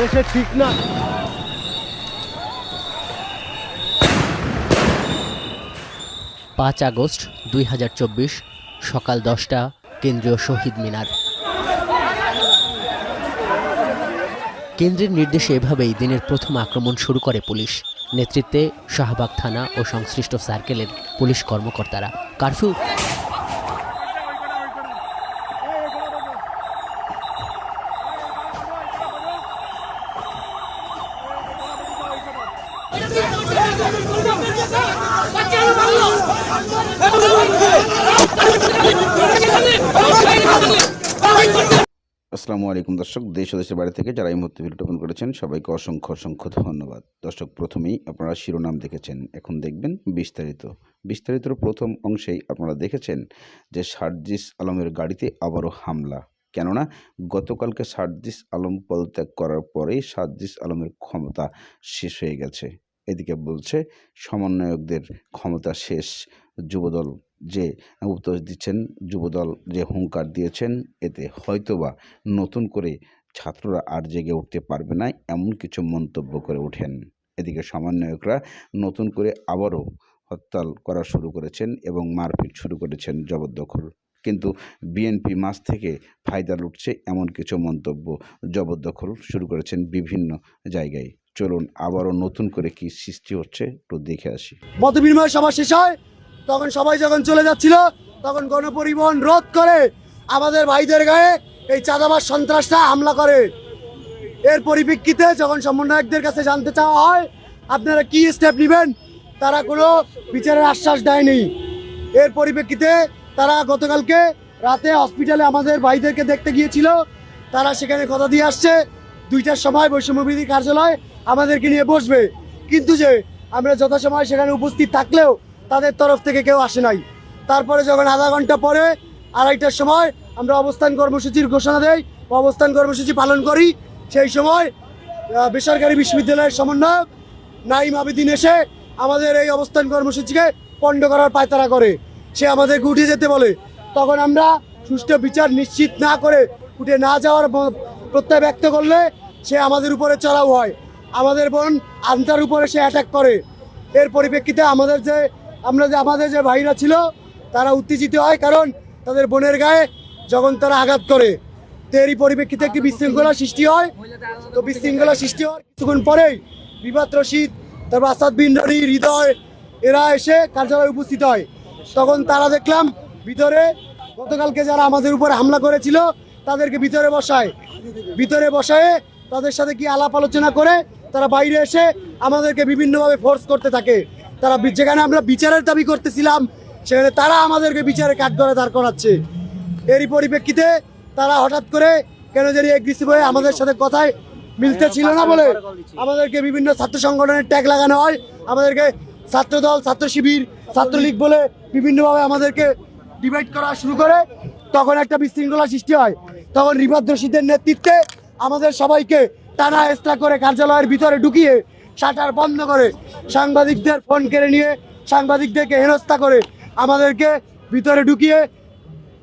দেশে ঠিক না। পাঁচ আগস্ট দুই হাজার চব্বিশ, সকাল দশটা, কেন্দ্রীয় শহীদ মিনার। কেন্দ্রের নির্দেশে এভাবেই দিনের প্রথম আক্রমণ শুরু করে পুলিশ। নেতৃত্বে শাহবাগ থানা ও সংশ্লিষ্ট সার্কেলের পুলিশ কর্মকর্তারা। কারফিউ আসসালামু আলাইকুম দর্শক, দেশ ও দেশের বাড়ি থেকে যারা এই মুহূর্তে ভিডিও ওপেন করেছেন, সবাইকে অসংখ্য অসংখ্য ধন্যবাদ। দর্শক, প্রথমেই আপনারা শিরোনাম দেখেছেন, এখন দেখবেন বিস্তারিত। বিস্তারিতর প্রথম অংশেই আপনারা দেখেছেন যে সার্জিস আলমের গাড়িতে আবারও হামলা। কেননা, গতকালকে সার্জিস আলম পদত্যাগ করার পরেই সার্জিস আলমের ক্ষমতা শেষ হয়ে গেছে। এদিকে বলছে, সমন্বয়কদের ক্ষমতা শেষ, যুবদল যে উপদেশ দিচ্ছেন, যুবদল যে হুঙ্কার দিয়েছেন, এতে হয়তোবা নতুন করে ছাত্ররা আর জেগে উঠতে পারবে না, এমন কিছু মন্তব্য করে ওঠেন। এদিকে সমন্বয়করা নতুন করে আবারও হরতাল করা শুরু করেছেন এবং মারপিট শুরু করেছেন জবরদখল। কিন্তু বিএনপি মাস থেকে ফায়দা লুটছে এমন কিছু মন্তব্য জবরদখল শুরু করেছেন বিভিন্ন জায়গায়। চলুন আবারও নতুন করে কি সৃষ্টি হচ্ছে একটু দেখে আসি। মত বিনিময় সভা শেষ হয়। তখন সবাই যখন চলে যাচ্ছিল, তখন গণপরিবহন রোধ করে আমাদের ভাইদের গায়ে এই চাঁদাবাস সন্ত্রাসটা হামলা করে। এর পরিপ্রেক্ষিতে যখন সমন্বয়কদের কাছে জানতে চাওয়া হয়, আপনারা কি স্টেপ নেবেন? তারা কোনো বিচারের আশ্বাস দেয়নি। এর পরিপ্রেক্ষিতে তারা গতকালকে রাতে হসপিটালে আমাদের ভাইদেরকে দেখতে গিয়েছিল। তারা সেখানে কথা দিয়ে আসছে, দুইটার সময় বৈষম্যবিধি কার্যালয় আমাদেরকে নিয়ে বসবে। কিন্তু যে আমরা যথাসময় সেখানে উপস্থিত থাকলেও তাদের তরফ থেকে কেউ আসে নাই। তারপরে যখন আধা ঘণ্টা পরে আড়াইটার সময় আমরা অবস্থান কর্মসূচির ঘোষণা দেই, অবস্থান কর্মসূচি পালন করি, সেই সময় বেসরকারি বিশ্ববিদ্যালয়ের সমন্বয়ক নাইম আবেদিন এসে আমাদের এই অবস্থান কর্মসূচিকে পণ্ড করার পায়তারা করে। সে আমাদের উঠে যেতে বলে। তখন আমরা সুষ্ঠু বিচার নিশ্চিত না করে উঠে না যাওয়ার প্রত্যয় ব্যক্ত করলে সে আমাদের উপরে চড়াও হয়। আমাদের বোন আন্তার উপরে সে অ্যাটাক করে। এর পরিপ্রেক্ষিতে আমাদের যে আমরা যে আমাদের যে ভাইরা ছিল, তারা উত্তেজিত হয় কারণ তাদের বোনের গায়ে যখন তারা আঘাত করে। তো এরই পরিপ্রেক্ষিতে একটি বিশৃঙ্খলা সৃষ্টি হয়। তো বিশৃঙ্খলা সৃষ্টি হওয়ার কিছুক্ষণ পরেই বিবাদ রশিদ, তারপর আসাদ বিন রানি, হৃদয়, এরা এসে কার্যালয়ে উপস্থিত হয়। তখন তারা দেখলাম ভিতরে গতকালকে যারা আমাদের উপরে হামলা করেছিল, তাদেরকে ভিতরে বসায়। ভিতরে বসায় তাদের সাথে কি আলাপ আলোচনা করে তারা বাইরে এসে আমাদেরকে বিভিন্নভাবে ফোর্স করতে থাকে। তারা যেখানে আমরা বিচারের দাবি করতেছিলাম, সেখানে তারা আমাদেরকে বিচারে কাঠগড়ে দাঁড় করাচ্ছে। এরই পরিপ্রেক্ষিতে তারা হঠাৎ করে কেন জানি এগ্রেসিভ হয়ে আমাদের সাথে কথায় মিলতে ছিল না বলে আমাদেরকে বিভিন্ন ছাত্র সংগঠনের ট্যাগ লাগানো হয়। আমাদেরকে ছাত্রদল, ছাত্র শিবির, ছাত্রলীগ বলে বিভিন্নভাবে আমাদেরকে ডিভাইড করা শুরু করে। তখন একটা বিশৃঙ্খলা সৃষ্টি হয়। তখন রিবাদ রশিদের নেতৃত্বে আমাদের সবাইকে টানা এস্তা করে কার্যালয়ের ভিতরে ঢুকিয়ে শাটার বন্ধ করে সাংবাদিকদের ফোন কেড়ে নিয়ে সাংবাদিকদেরকে হেনস্থা করে আমাদেরকে ভিতরে ঢুকিয়ে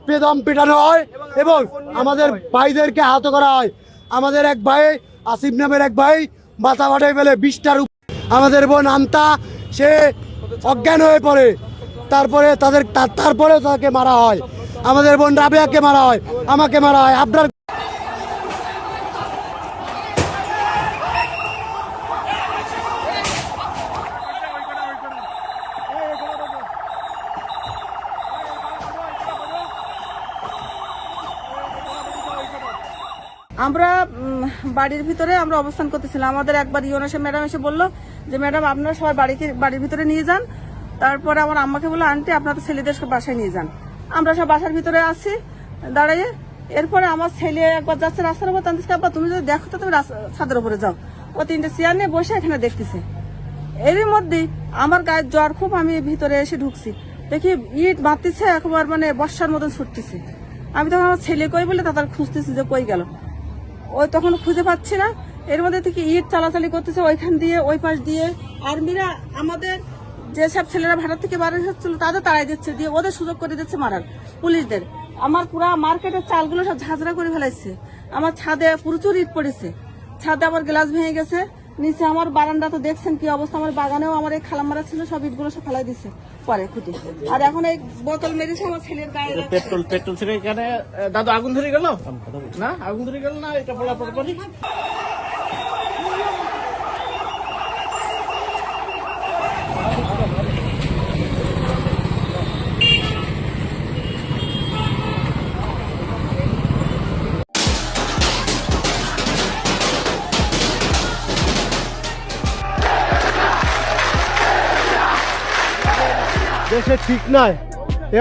বেদম পেটানো হয় এবং আমাদের ভাইদেরকে আহত করা হয়। আমাদের এক ভাই, আসিফ নামের এক ভাই, মাথা ফাটাই ফেলে বিশটার আমাদের বোন আমতা সে অজ্ঞান হয়ে পড়ে। তারপরে তাদের তারপরে তাকে মারা হয়। আমাদের বোন রাবেয়াকে মারা হয়। আমাকে মারা হয়। আপনার আমরা বাড়ির ভিতরে আমরা অবস্থান করতেছিলাম। আমাদের একবার ইউনেসে ম্যাডাম এসে বলল যে, ম্যাডাম, আপনারা সবাই বাড়িকে বাড়ির ভিতরে নিয়ে যান। তারপরে আমার আম্মাকে বলল, আন্টি, আপনাদের ছেলেদের বাসায় নিয়ে যান। আমরা সব বাসার ভিতরে আছি দাঁড়িয়ে এরপরে আমার ছেলে একবার যাচ্ছে রাস্তার উপর তান্তিস আব্বা, তুমি যদি দেখো তো তুমি ছাদের উপরে যাও। ও তিনটে চেয়ার নিয়ে বসে এখানে দেখতেছে। এরই মধ্যেই আমার গায়ের জ্বর খুব, আমি ভিতরে এসে ঢুকছি। দেখি ইট বাঁধতেছে, একবার মানে বর্ষার মতন ছুটতেছে। আমি তখন আমার ছেলে কই বলে তাদের খুঁজতেছি যে কই গেল। ওই তখন খুঁজে পাচ্ছি না। এর মধ্যে থেকে ইট চালাচালি করতেছে ওইখান দিয়ে, ওই পাশ দিয়ে। আর্মিরা আমাদের যেসব ছেলেরা ভাড়া থেকে বাড়ি হচ্ছিল তাদের তাড়াই দিচ্ছে, দিয়ে ওদের সুযোগ করে দিচ্ছে মারার পুলিশদের। আমার পুরা মার্কেটের চালগুলো সব ঝাঁঝরা করে ফেলাইছে। আমার ছাদে প্রচুর ইট পড়েছে। ছাদে আমার গ্লাস ভেঙে গেছে। নিচে আমার বারান্দা তো দেখছেন কি অবস্থা? আমার বাগানেও আমার এই খালামারা ছিল সব ইটগুলো সব ফেলাই দিছে পরে খুঁটি। আর এখন এই বোতল মেরেছে আমার ছেলের গায়ে পেট্রোল পেট্রোল ছেড়ে এখানে দাদু আগুন ধরে গেল? না আগুন ধরে গেল না এটা বলা পরপরই দেশে ঠিক নাই।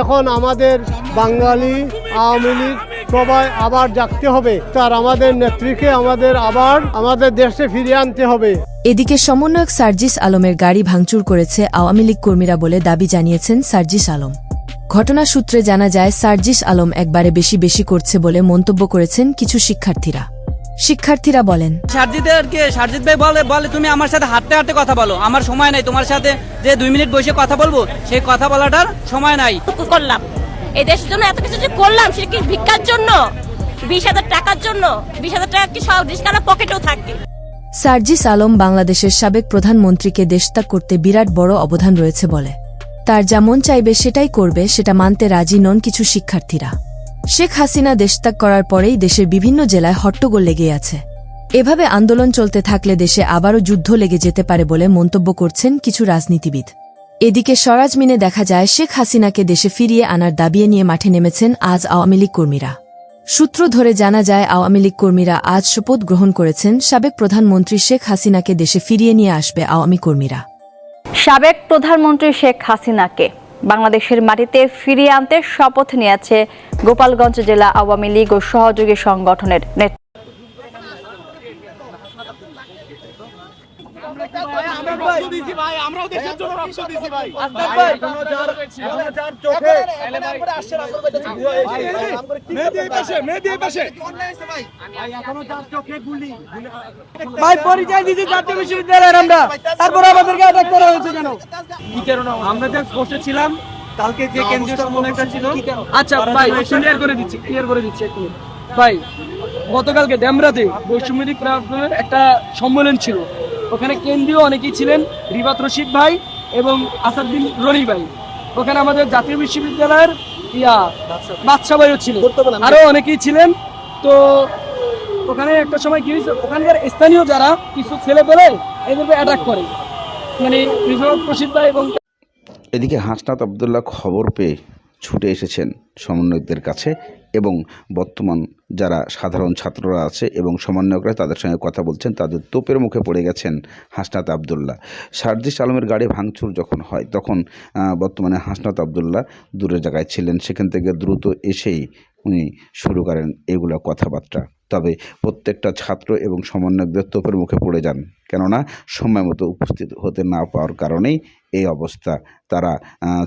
এখন আমাদের বাঙালি আওয়ামী লীগ সবাই আবার জাগতে হবে। তার আমাদের নেত্রীকে আমাদের আবার আমাদের দেশে ফিরিয়ে আনতে হবে। এদিকে সমন্বয়ক সার্জিস আলমের গাড়ি ভাঙচুর করেছে আওয়ামী লীগ কর্মীরা বলে দাবি জানিয়েছেন সার্জিস আলম। ঘটনা সূত্রে জানা যায়, সার্জিস আলম একবারে বেশি বেশি করছে বলে মন্তব্য করেছেন কিছু শিক্ষার্থীরা। শিক্ষার্থীরা বলেন সারজিদেরকে সারজিৎ ভাই বলে বলে তুমি আমার সাথে হাঁটতে হাঁটতে কথা বলো। আমার সময় নাই। তোমার সাথে যে দুই মিনিট বসে কথা বলব সেই কথা বলাটার সময় নাই। করলাম। এই দেশের জন্য এত কিছু যে করলাম সেটা কি ভিক্ষার জন্য? বিশ হাজার টাকার জন্য? বিশ হাজার টাকা কি সব রিস্কানা পকেটেও থাকে? সার্জিস আলম বাংলাদেশের সাবেক প্রধানমন্ত্রীকে দেশত্যাগ করতে বিরাট বড় অবদান রয়েছে বলে। তার যেমন চাইবে সেটাই করবে সেটা মানতে রাজি নন কিছু শিক্ষার্থীরা। শেখ হাসিনা দেশত্যাগ করার পরেই দেশের বিভিন্ন জেলায় হট্টগোল লেগে আছে। এভাবে আন্দোলন চলতে থাকলে দেশে আবারও যুদ্ধ লেগে যেতে পারে বলে মন্তব্য করছেন কিছু রাজনীতিবিদ। এদিকে সরাজমিনে দেখা যায়, শেখ হাসিনাকে দেশে ফিরিয়ে আনার দাবিয়ে নিয়ে মাঠে নেমেছেন আজ আওয়ামী লীগ কর্মীরা। সূত্র ধরে জানা যায়, আওয়ামী লীগ কর্মীরা আজ শপথ গ্রহণ করেছেন, সাবেক প্রধানমন্ত্রী শেখ হাসিনাকে দেশে ফিরিয়ে নিয়ে আসবে আওয়ামী কর্মীরা। সাবেক প্রধানমন্ত্রী শেখ হাসিনাকে বাংলাদেশের মাটিতে ফিরিয়ে আনতে শপথ নিয়েছে গোপালগঞ্জ জেলা আওয়ামী লীগ ও সহযোগী সংগঠনের নেতৃত্ব। ভাই পরিচয় দিয়েছি জাতীয় বিশ্ববিদ্যালয়ের আমরা তারপরে আমাদেরকে অ্যাটাক করা হয়েছে কেন আমরা যে বসে ছিলাম কালকে যে কেন্দ্রীয় সমন্বয়টা ছিল আচ্ছা ভাই ক্লিয়ার করে দিচ্ছি ক্লিয়ার করে দিচ্ছি এক ভাই গতকালকে ড্যামরাতে বৈষম্যদিক একটা সম্মেলন ছিল ওখানে কেন্দ্রীয় অনেকেই ছিলেন রিবাত রশিদ ভাই এবং আসাদুদ্দিন রনি ভাই। ওখানে আমাদের জাতীয় বিশ্ববিদ্যালয়ের ইয়া বাদশা ভাইও ছিল আরও অনেকেই ছিলেন। তো ওখানে একটা সময় কি হয়েছে? ওখানকার স্থানীয় যারা কিছু ছেলে পেলে এদেরকে অ্যাটাক করে। মানে রশিদ ভাই এবং এদিকে হাসনাত আবদুল্লাহ খবর পেয়ে ছুটে এসেছেন সমন্বয়কদের কাছে। এবং বর্তমান যারা সাধারণ ছাত্ররা আছে এবং সমন্বয়করা তাদের সঙ্গে কথা বলছেন, তাদের তোপের মুখে পড়ে গেছেন হাসনাত আবদুল্লাহ। সার্জিস আলমের গাড়ি ভাঙচুর যখন হয়, তখন বর্তমানে হাসনাত আবদুল্লাহ দূরের জায়গায় ছিলেন, সেখান থেকে দ্রুত এসেই উনি শুরু করেন এগুলো কথাবার্তা। তবে প্রত্যেকটা ছাত্র এবং সমন্বয়কদের তোপের মুখে পড়ে যান, কেননা সময় মতো উপস্থিত হতে না পাওয়ার কারণেই এই অবস্থা তারা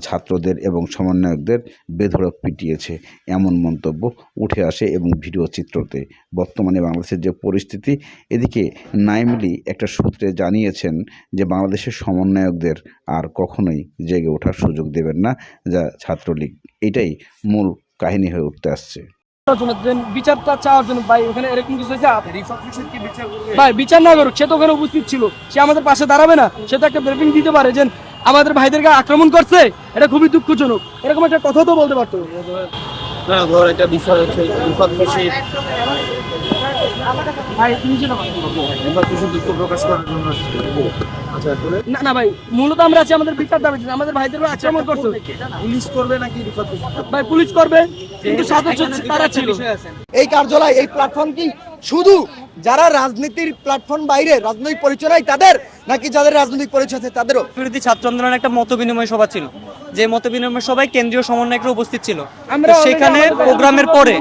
ছাত্রদের এবং সমন্বয়কদের বেধড়ক পিটিয়েছে। এমন মন্তব্য উঠে আসে এবং ভিডিও চিত্রতে। বর্তমানে বাংলাদেশের যে পরিস্থিতি, এদিকে নাইমলি একটা সূত্রে জানিয়েছেন যে বাংলাদেশের সমন্বয়কদের আর কখনোই জেগে ওঠার সুযোগ দেবেন না যা ছাত্রলীগ। এটাই মূল কাহিনী হয়ে উঠতে আসছে। বিচারটা চাওয়ার জন্য ভাই, ওখানে এরকম কিছু ভাই বিচার না করুক সে তো ওখানে ছিল। সে আমাদের পাশে দাঁড়াবে না। দিতে পারে আমাদের ভাইদেরকে আক্রমণ করছে। এটা খুবই দুঃখজনক। এরকম একটা কথা তো বলতে পারতো। ভাই তুমি যেটা না না ভাই মূলত আমরা আছি আমাদের বিচার দাবি আমাদের ভাইদের আক্রমণ করছে। পুলিশ করবে নাকি ভাই পুলিশ করবে কিন্তু সদস্য তারা ছিল। এই কার্যালয় এই প্ল্যাটফর্ম কি শুধু যারা রাজনীতির প্ল্যাটফর্ম বাইরে রাজনৈতিক পরিচয় নাই তাদের নাকি যাদের রাজনৈতিক পরিচয় আছে তাদেরও? বিরোধী ছাত্র আন্দোলনের একটা মত বিনিময় সভা ছিল। যে মত বিনিময় সভায় কেন্দ্রীয় সমন্বয়করা উপস্থিত ছিল। সেখানে প্রোগ্রামের পরে।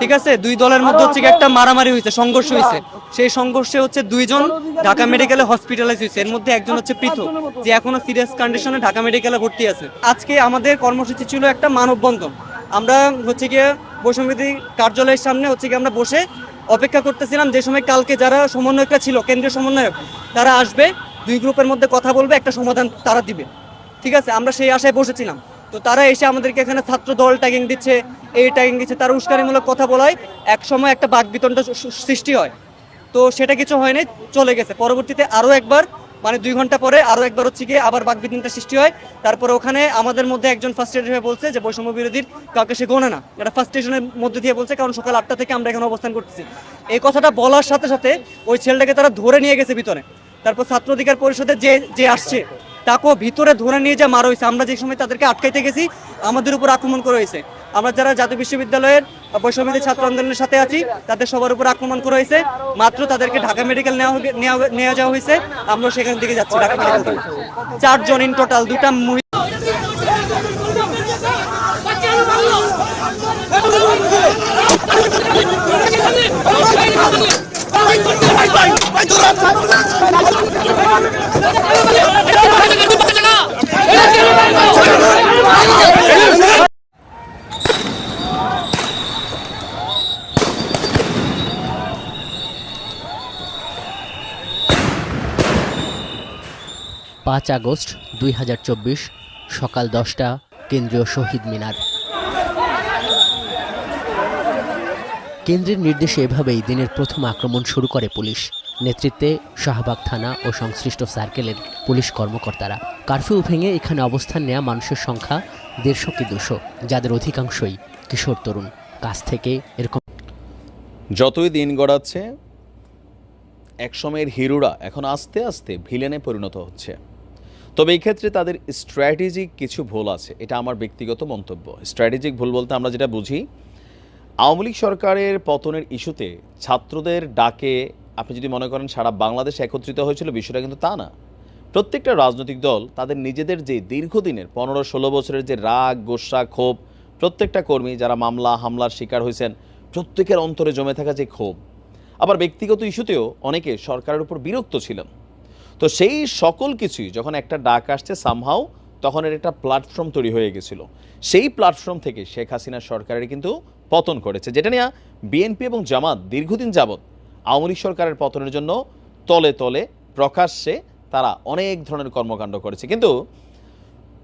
ঠিক আছে দুই দলের মধ্যে হচ্ছে একটা মারামারি হয়েছে সংঘর্ষ হয়েছে। সেই সংঘর্ষে হচ্ছে দুইজন ঢাকা মেডিকেলে হসপিটালাইজ হয়েছে। এর মধ্যে একজন হচ্ছে পৃথক যে এখনও সিরিয়াস কন্ডিশনে ঢাকা মেডিকেলে ভর্তি আছে। আজকে আমাদের কর্মসূচি ছিল একটা মানববন্ধন। আমরা হচ্ছে গিয়ে বৈষম্যবিধি কার্যালয়ের সামনে হচ্ছে গিয়ে আমরা বসে অপেক্ষা করতেছিলাম যে সময় কালকে যারা সমন্বয়করা ছিল, কেন্দ্রীয় সমন্বয়ক, তারা আসবে, দুই গ্রুপের মধ্যে কথা বলবে, একটা সমাধান তারা দিবে। ঠিক আছে? আমরা সেই আশায় বসেছিলাম। তো তারা এসে আমাদেরকে এখানে ছাত্র দল ট্যাগিং দিচ্ছে, এই ট্যাগিং দিচ্ছে, তারা উস্কানিমূলক কথা বলায়, এক সময় একটা বাক বিতণ্ডা সৃষ্টি হয়। তো সেটা কিছু হয়নি, চলে গেছে। পরবর্তীতে আরও একবার মানে দুই ঘণ্টা পরে আরও একবার হচ্ছে গিয়ে আবার বাকবিদিনটা সৃষ্টি হয়। তারপরে ওখানে আমাদের মধ্যে একজন ফার্স্ট এড হয়ে বলছে যে বৈষম্য বিরোধীর কাউকে সে গোনে না। এটা ফার্স্ট স্টেশনের মধ্যে দিয়ে বলছে, কারণ সকাল আটটা থেকে আমরা এখানে অবস্থান করতেছি। এই কথাটা বলার সাথে সাথে ওই ছেলেটাকে তারা ধরে নিয়ে গেছে ভিতরে। তারপর ছাত্র অধিকার পরিষদের যে যে আসছে তাকেও ভিতরে ধরে নিয়ে যা মারা হয়েছে। আমরা যে সময় তাদেরকে আটকাইতে গেছি, আমাদের উপর আক্রমণ করা হয়েছে। আমরা যারা জাতীয় বিশ্ববিদ্যালয়ের বৈষম্যবিধি ছাত্র আন্দোলনের সাথে আছি তাদের সবার উপর আক্রমণ করা হয়েছে মাত্র তাদেরকে ঢাকা মেডিকেল নেওয়া নেওয়া- যাওয়া হয়েছে আমরা সেখান থেকে যাচ্ছি ঢাকা মেডিকেল চারজন ইন টোটাল দুটা মহিলা পাঁচ আগস্ট দুই হাজার চব্বিশ সকাল দশটা, কেন্দ্রীয় শহীদ মিনার। কেন্দ্রের নির্দেশে এভাবেই দিনের প্রথম আক্রমণ শুরু করে পুলিশ। নেতৃত্বে শাহবাগ থানা ও সংশ্লিষ্ট সার্কেলের পুলিশ কর্মকর্তারা। কারফিউ ভেঙে এখানে অবস্থান নেওয়া মানুষের সংখ্যা দেড়শো কি দুশো, যাদের অধিকাংশই কিশোর তরুণ। কাছ থেকে এরকম যতই দিন গড়াচ্ছে, একসময়ের হিরোরা এখন আস্তে আস্তে ভিলেনে পরিণত হচ্ছে। তবে এই ক্ষেত্রে তাদের স্ট্র্যাটেজিক কিছু ভুল আছে। এটা আমার ব্যক্তিগত মন্তব্য। স্ট্র্যাটেজিক ভুল বলতে আমরা যেটা বুঝি, আওয়ামী লীগ সরকারের পতনের ইস্যুতে ছাত্রদের ডাকে, আপনি যদি মনে করেন সারা বাংলাদেশ একত্রিত হয়েছিল, বিষয়টা কিন্তু তা না। প্রত্যেকটা রাজনৈতিক দল তাদের নিজেদের যে দীর্ঘদিনের পনেরো ষোলো বছরের যে রাগ, গোসা, ক্ষোভ, প্রত্যেকটা কর্মী যারা মামলা, হামলার শিকার হয়েছেন, প্রত্যেকের অন্তরে জমে থাকা যে ক্ষোভ। আবার ব্যক্তিগত ইস্যুতেও অনেকে সরকারের উপর বিরক্ত ছিলেন। তো সেই সকল কিছুই যখন একটা ডাক আসছে সামহাও তখন এর একটা প্ল্যাটফর্ম তৈরি হয়ে গেছিল। সেই প্ল্যাটফর্ম থেকে শেখ হাসিনা সরকারের কিন্তু পতন করেছে যেটা নিয়ে বিএনপি এবং জামাত দীর্ঘদিন যাবৎ আওয়ামী লীগ সরকারের পতনের জন্য তলে তলে প্রকাশ্যে তারা অনেক ধরনের কর্মকাণ্ড করেছে। কিন্তু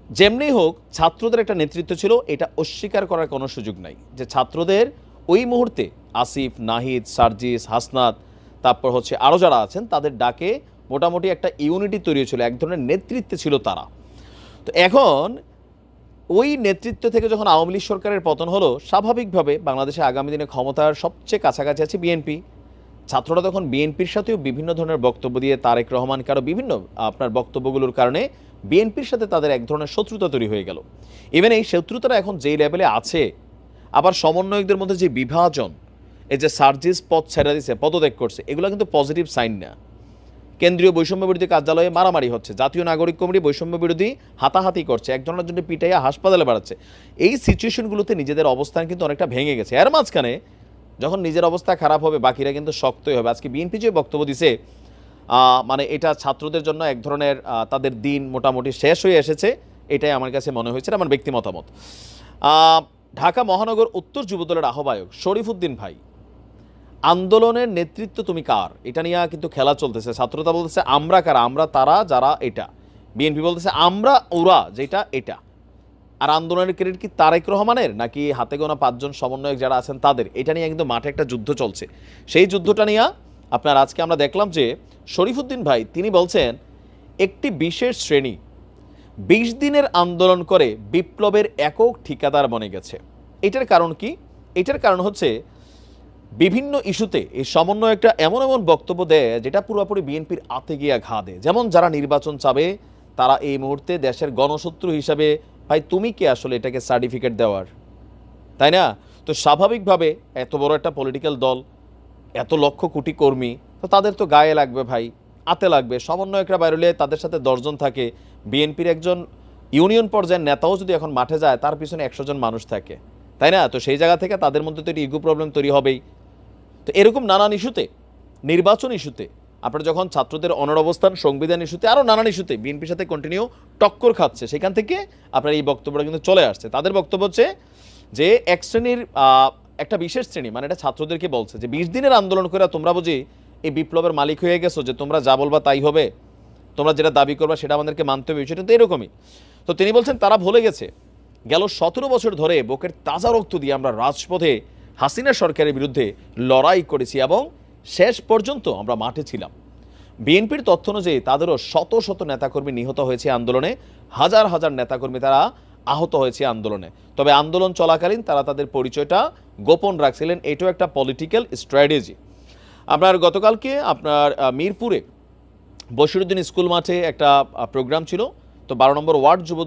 যেমনি হোক, ছাত্রদের একটা নেতৃত্ব ছিল, এটা অস্বীকার করার কোনো সুযোগ নাই যে ছাত্রদের ওই মুহূর্তে আসিফ, নাহিদ, সার্জিস, হাসনাত, তারপর হচ্ছে আরও যারা আছেন, তাদের ডাকে মোটামুটি একটা ইউনিটি তৈরি হয়েছিল, এক ধরনের নেতৃত্বে ছিল তারা। তো এখন ওই নেতৃত্ব থেকে যখন আওয়ামী লীগ সরকারের পতন হলো, স্বাভাবিকভাবে বাংলাদেশে আগামী দিনে ক্ষমতার সবচেয়ে কাছাকাছি আছে বিএনপি। ছাত্ররা তখন বিএনপির সাথেও বিভিন্ন ধরনের বক্তব্য দিয়ে তারেক রহমান কারও বিভিন্ন আপনার বক্তব্যগুলোর কারণে বিএনপির সাথে তাদের এক ধরনের শত্রুতা তৈরি হয়ে গেল। ইভেন এই শত্রুতাটা এখন যেই লেভেলে আছে, আবার সমন্বয়কদের মধ্যে যে বিভাজন, এই যে সার্জিস পদ ছেড়ে দিছে, পদত্যাগ করছে, এগুলো কিন্তু পজিটিভ সাইন না। কেন্দ্রীয় বৈষম্য বিরোধী কার্যালয়ে মারামারি হচ্ছে। জাতীয় নাগরিক কমিটি বৈষম্য বিরোধী হাতাহাতি করছে। একজনের জন্য পিটাইয়া হাসপাতালে বাড়াচ্ছে এই সিচুয়েশনগুলোতে নিজেদের অবস্থান কিন্তু অনেকটা ভেঙে গেছে। এর মাঝখানে যখন নিজের অবস্থা খারাপ হবে, বাকিরা কিন্তু শক্তই হবে। আজকে বিএনপি যে বক্তব্য দিছে মানে এটা ছাত্রদের জন্য এক ধরনের তাদের দিন মোটামুটি শেষ হয়ে এসেছে। এটাই আমার কাছে মনে হয়েছে আমার ব্যক্তি মতামত। ঢাকা মহানগর উত্তর যুবদলের আহ্বায়ক শরীফুদ্দিন ভাই। আন্দোলনের নেতৃত্ব তুমি কার? এটা নিয়ে কিন্তু খেলা চলতেছে। ছাত্রতা বলতেছে, আমরা কারা? আমরা তারা, যারা এটা। বিএনপি বলতেছে, আমরা, ওরা, যেটা, এটা। আর আন্দোলনের ক্রেডিট কি তারেক রহমানের, নাকি হাতে গোনা পাঁচজন সমন্বয়ক যারা আছেন তাদের? এটা নিয়ে কিন্তু মাঠে একটা যুদ্ধ চলছে। সেই যুদ্ধটা নিয়ে আপনার আজকে আমরা দেখলাম যে শরীফুদ্দিন ভাই, তিনি বলছেন, একটি বিশেষ শ্রেণি, বিশ দিনের আন্দোলন করে বিপ্লবের একক ঠিকাদার বনে গেছে। এটার কারণ কি? এটার কারণ হচ্ছে বিভিন্ন ইস্যুতে এই সমন্বয়কটা এমন এমন বক্তব্য দেয় যেটা পুরোপুরি বিএনপির আতে গিয়া ঘা দেয়। যেমন যারা নির্বাচন চাবে, তারা এই মুহূর্তে দেশের গণশত্রু হিসাবে, ভাই, তুমি কে আসলে এটাকে সার্টিফিকেট দেওয়ার? তাই না? তো স্বাভাবিকভাবে এত বড় একটা পলিটিক্যাল দল, এত লক্ষ কোটি কর্মী, তো তাদের তো গায়ে লাগবে, ভাই, আতে লাগবে। সমন্বয়করা বাইরে তাদের সাথে দশজন থাকে। বিএনপির একজন ইউনিয়ন পর্যায়ের নেতাও যদি এখন মাঠে যায়, তার পিছনে একশো জন মানুষ থাকে। তাই না? তো সেই জায়গা থেকে তাদের মধ্যে তো একটি ইগো প্রবলেম তৈরি হবেই। তো এরকম নানান ইস্যুতে, নির্বাচন ইস্যুতে, আপনার যখন ছাত্রদের অনর অবস্থান, সংবিধান ইস্যুতে আরও নানান ইস্যুতে বিএনপির সাথে কন্টিনিউ টক্কর খাচ্ছে, সেখান থেকে আপনার এই বক্তব্যটা কিন্তু চলে আসছে। তাদের বক্তব্য হচ্ছে যে এক শ্রেণির একটা বিশেষ শ্রেণি মানে এটা ছাত্রদেরকে বলছে যে বিশ দিনের আন্দোলন করে তোমরা বুঝি এই বিপ্লবের মালিক হয়ে গেছো যে তোমরা যা বলবা তাই হবে, তোমরা যেটা দাবি করবা সেটা আমাদেরকে মানতে হবে সেটা তো এরকমই। তো তিনি বলছেন তারা ভুলে গেছে, গেল সতেরো বছর ধরে বুকের তাজা রক্ত দিয়ে আমরা রাজপথে হাসিনা সরকারের বিরুদ্ধে লড়াই করেছি এবং শেষ পর্যন্ত আমরা মাঠে ছিলাম। বিএনপির তথ্য অনুযায়ী তাদেরও শত শত নেতাকর্মী নিহত হয়েছে আন্দোলনে। হাজার হাজার নেতাকর্মী তারা আহত হয়েছে আন্দোলনে। তবে আন্দোলন চলাকালীন তারা তাদের পরিচয়টা গোপন রাখছিলেন। এটাও একটা পলিটিক্যাল স্ট্র্যাটেজি আপনার গতকালকে আপনার মিরপুরে বশিরুদ্দিন স্কুল মাঠে একটা প্রোগ্রাম ছিল। তো বারো নম্বর ওয়ার্ড যুবদল